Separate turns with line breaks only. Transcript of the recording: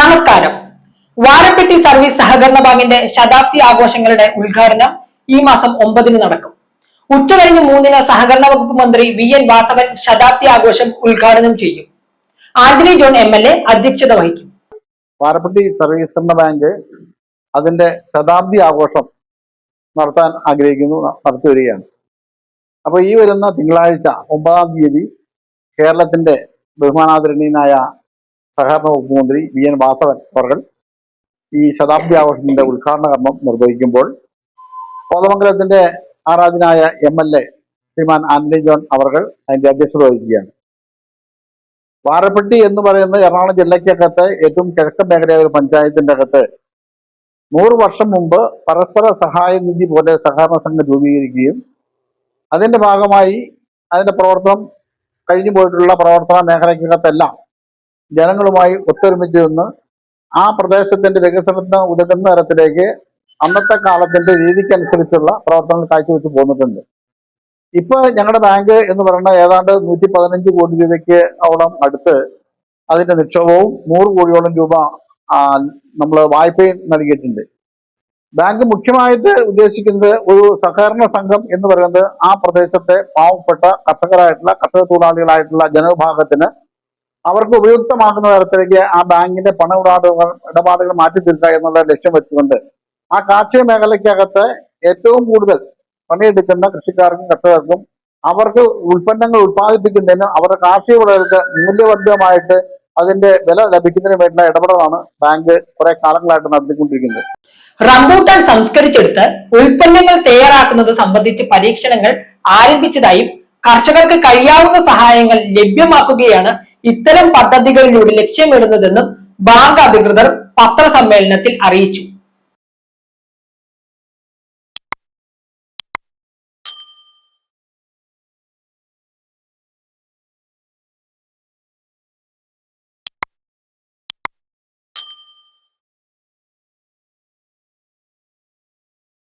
നമസ്കാരം. വാരപ്പെട്ടി സർവീസ് സഹകരണ ബാങ്കിന്റെ ശതാബ്ദി ആഘോഷങ്ങളുടെ ഉദ്ഘാടനം ഈ മാസം ഒമ്പതിന് നടക്കും. ഉച്ചകഴിഞ്ഞ് മൂന്നിന് സഹകരണ വകുപ്പ് മന്ത്രി വി എൻ വാസവൻ ശതാബ്ദി ആഘോഷം ഉദ്ഘാടനം ചെയ്യും. Antony John M L A അധ്യക്ഷത വഹിക്കും.
വാരപ്പെട്ടി സർവീസ് സഹകരണ ബാങ്ക് അതിന്റെ ശതാബ്ദി ആഘോഷം നടത്താൻ ആഗ്രഹിക്കുന്നു നടത്തി വരികയാണ്. അപ്പോൾ ഈ വരുന്ന തിങ്കളാഴ്ച ഒമ്പതാം തീയതി കേരളത്തിന്റെ ബഹുമാനാദരണീയനായ സഹകരണ വകുപ്പ് മന്ത്രി വി എൻ വാസവൻ അവർ ഈ ശതാബ്ദി ആഘോഷത്തിന്റെ ഉദ്ഘാടന കർമ്മം നിർവഹിക്കുമ്പോൾ കോതമംഗലത്തിന്റെ ആരാധനായ എം എൽ എ ശ്രീമാൻ ആന്റണി ജോൺ അവർ അതിന്റെ അധ്യക്ഷത വഹിക്കുകയാണ്. വാരപ്പെട്ടി എന്ന് പറയുന്ന എറണാകുളം ജില്ലയ്ക്കകത്ത് ഏറ്റവും കിഴക്കൻ മേഖലയായ ഒരു പഞ്ചായത്തിന്റെ അകത്ത് നൂറ് വർഷം മുമ്പ് പരസ്പര സഹായ നിധി പോലെ സഹകരണ സംഘം രൂപീകരിക്കുകയും അതിന്റെ ഭാഗമായി അതിന്റെ പ്രവർത്തനം കഴിഞ്ഞു പോയിട്ടുള്ള പ്രവർത്തന മേഖലയ്ക്കകത്തെല്ലാം ജനങ്ങളുമായി ഒത്തൊരുമിച്ച് നിന്ന് ആ പ്രദേശത്തിന്റെ വികസനത്തിന് ഉതകുന്ന തരത്തിലേക്ക് അന്നത്തെ കാലത്തിന്റെ രീതിക്കനുസരിച്ചുള്ള പ്രവർത്തനങ്ങൾ കാഴ്ചവെച്ച് പോന്നിട്ടുണ്ട്. ഇപ്പൊ ഞങ്ങളുടെ ബാങ്ക് എന്ന് പറയുന്ന ഏതാണ്ട് നൂറ്റി പതിനഞ്ച് കോടി രൂപയ്ക്ക് ഓളം അടുത്ത് അതിന്റെ നിക്ഷേപവും നൂറ് കോടിയോളം രൂപ നമ്മൾ വായ്പയും നൽകിയിട്ടുണ്ട്. ബാങ്ക് മുഖ്യമായിട്ട് ഉദ്ദേശിക്കുന്നത് ഒരു സഹകരണ സംഘം എന്ന് പറയുന്നത് ആ പ്രദേശത്തെ പാവപ്പെട്ട കർഷകരായിട്ടുള്ള കർഷക തൊഴിലാളികളായിട്ടുള്ള ജനവിഭാഗത്തിന് അവർക്ക് ഉപയുക്തമാക്കുന്ന തരത്തിലേക്ക് ആ ബാങ്കിന്റെ പണ ഇടപാടുകൾ ഇടപാടുകൾ മാറ്റി തീർക്കുക എന്നുള്ള ലക്ഷ്യം വെച്ചുകൊണ്ട് ആ കാർഷിക മേഖലയ്ക്കകത്ത് ഏറ്റവും കൂടുതൽ പണിയെടുക്കുന്ന കൃഷിക്കാർക്കും കർഷകർക്കും അവർക്ക് ഉൽപ്പന്നങ്ങൾ ഉൽപ്പാദിപ്പിക്കുന്നതിനും അവരുടെ കാർഷിക വിളകൾക്ക് മൂല്യവർദ്ധമായിട്ട് അതിന്റെ വില ലഭിക്കുന്നതിന് വേണ്ടിയുള്ള ഇടപെടലാണ് ബാങ്ക് കുറെ കാലങ്ങളായിട്ട് നടത്തിക്കൊണ്ടിരിക്കുന്നത്.
റംബൂട്ടാൻ സംസ്കരിച്ചെടുത്ത് ഉൽപ്പന്നങ്ങൾ തയ്യാറാക്കുന്നത് സംബന്ധിച്ച് പരീക്ഷണങ്ങൾ ആരംഭിച്ചതായും കർഷകർക്ക് കഴിയാവുന്ന സഹായങ്ങൾ ലഭ്യമാക്കുകയാണ് ഇത്തരം പദ്ധതികളിലൂടെ ലക്ഷ്യമിടുന്നതെന്നും ബാങ്ക് അധികൃതർ പത്രസമ്മേളനത്തിൽ അറിയിച്ചു.